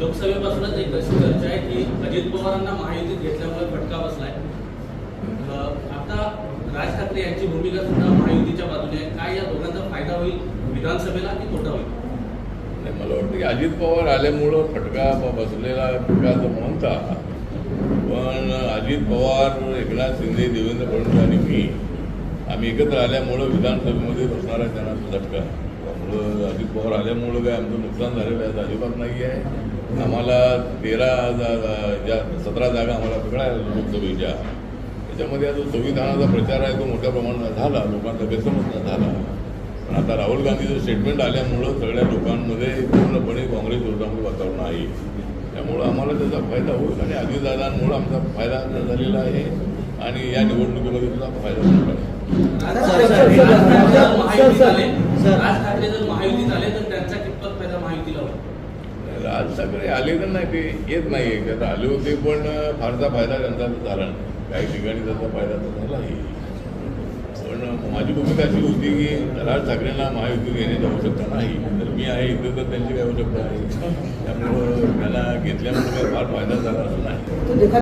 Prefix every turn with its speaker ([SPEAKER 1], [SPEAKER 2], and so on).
[SPEAKER 1] लोकसभेपासूनच एक अशी चर्चा आहे की अजित पवारांना महायुतीत घेतल्यामुळे फटका बसलाय. आता राज ठाकरे यांची भूमिका सुद्धा महायुतीच्या बाजूने आहे. काय या दोघांचा फायदा होईल? विधानसभेला की तोटा होईल?
[SPEAKER 2] नाही, मला वाटतं की अजित पवार आल्यामुळं फटका बसलेला फटका तो म्हणता. पण अजित पवार एकनाथ शिंदे देवेंद्र फडणवीस आणि मी आम्ही एकत्र आल्यामुळं विधानसभेमध्ये बसणार आहे त्यांना तो झटका त्यामुळं बोर आल्यामुळं काय आमचं नुकसान झालेलं आहे असं अजिबात नाही आहे आम्हाला तेरा जा- ज्या सतरा जागा आम्हाला पकडायला लोकसभेच्या त्याच्यामध्ये जो संविधानाचा प्रचार आहे तो मोठ्या प्रमाणात झाला लोकांचा गैरसमज झाला पण आता राहुल गांधीचं स्टेटमेंट आल्यामुळं सगळ्या लोकांमध्ये पूर्णपणे काँग्रेस विरोधामध्ये वातावरण आहे त्यामुळं आम्हाला त्याचा फायदा होईल आणि अजितदादांमुळं आमचा फायदा झालेला आहे आणि या निवडणुकीमध्ये सुद्धा फायदा होणार आहे
[SPEAKER 1] राज ठाकरे जर महायुतीत आले तर त्यांचा कितपत फायदा महायुतीला
[SPEAKER 2] राज ठाकरे आले तर नाही ते येत नाही. आहे आले होते पण फारसा फायदा त्यांचा तर झाला नाही. काही ठिकाणी त्याचा फायदा तर झाला पण माझी भूमिका अशी होती की राज ठाकरेंना महायुती घेण्याची आवश्यकता नाही. तर मी आहे इथे तर त्यांची काही आवश्यकता आहे त्यामुळं त्याला घेतल्यामुळे काही फार फायदा झाला असं नाही.